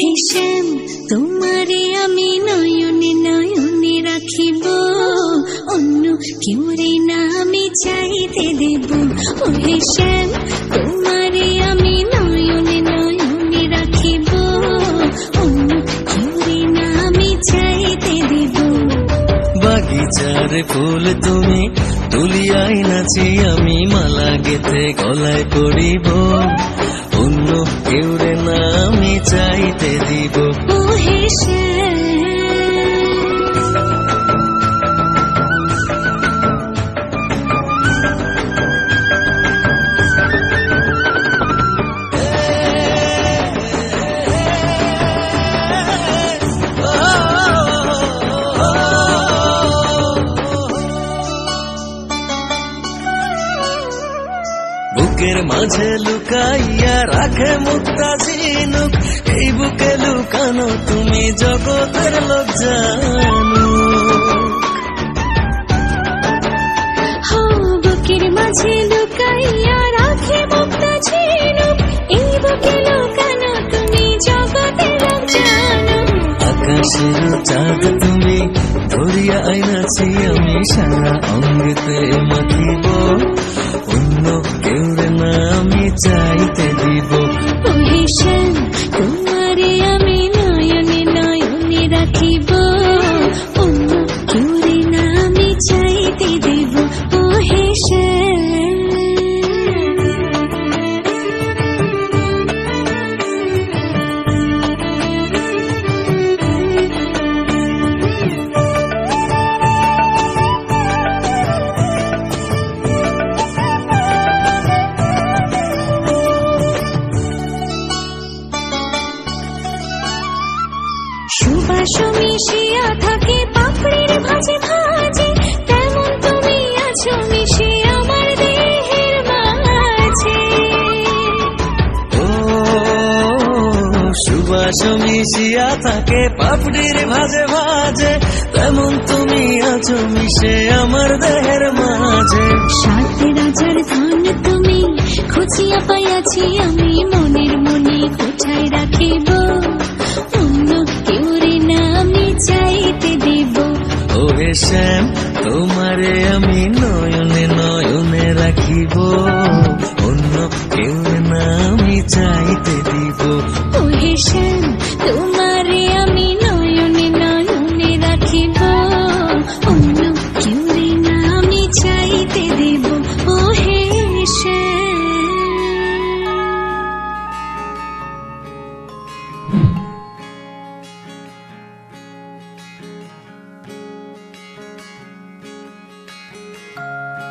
শ্যাম তোমারে আমি নয়নে নয়নে রাখিব। অন্য কেউ রে না আমি চাইতে দেব। ওহে তোমারে আমি নয়নে নয়নে রাখিব। অন্য কেউ রে না আমি চাইতে দেব। বাগিচার ফুল তুমি তুলিয়াই নাচি, আমি মালা গেতে গলায় পড়িব। অন্য কেউরে না আমি চাইতে দিব। ওহে বুকের মাঝে লুকাইয়া রাখে মুক্তা ঝিনুক। এই বুকে লুকানো তুমি জগতের লোক জানো। হো বুকের মাঝে লুকাইয়া রাখে মুক্তা ঝিনুক। এই বুকে লুকানো তুমি জগতের লোক আকাশের চাঁদ তুমি ধরিয়া আইনাছি আমি সারা অঙ্গেতে মাখিব। মিশিয়া থাকে পাপড়ির ভাজে ভাজে, তেমন তুমি আছো মিশে আমার দেহের মাঝে। ও, সুবাস মিশিয়া থাকে পাপড়ির ভাজে ভাজে, তেমন তুমি আছো মিশে আমার দেহের মাঝে। শ্যাম তোমারে আমি নয়নে নয়নে রাখিব। অন্য কেউ না আমি চাই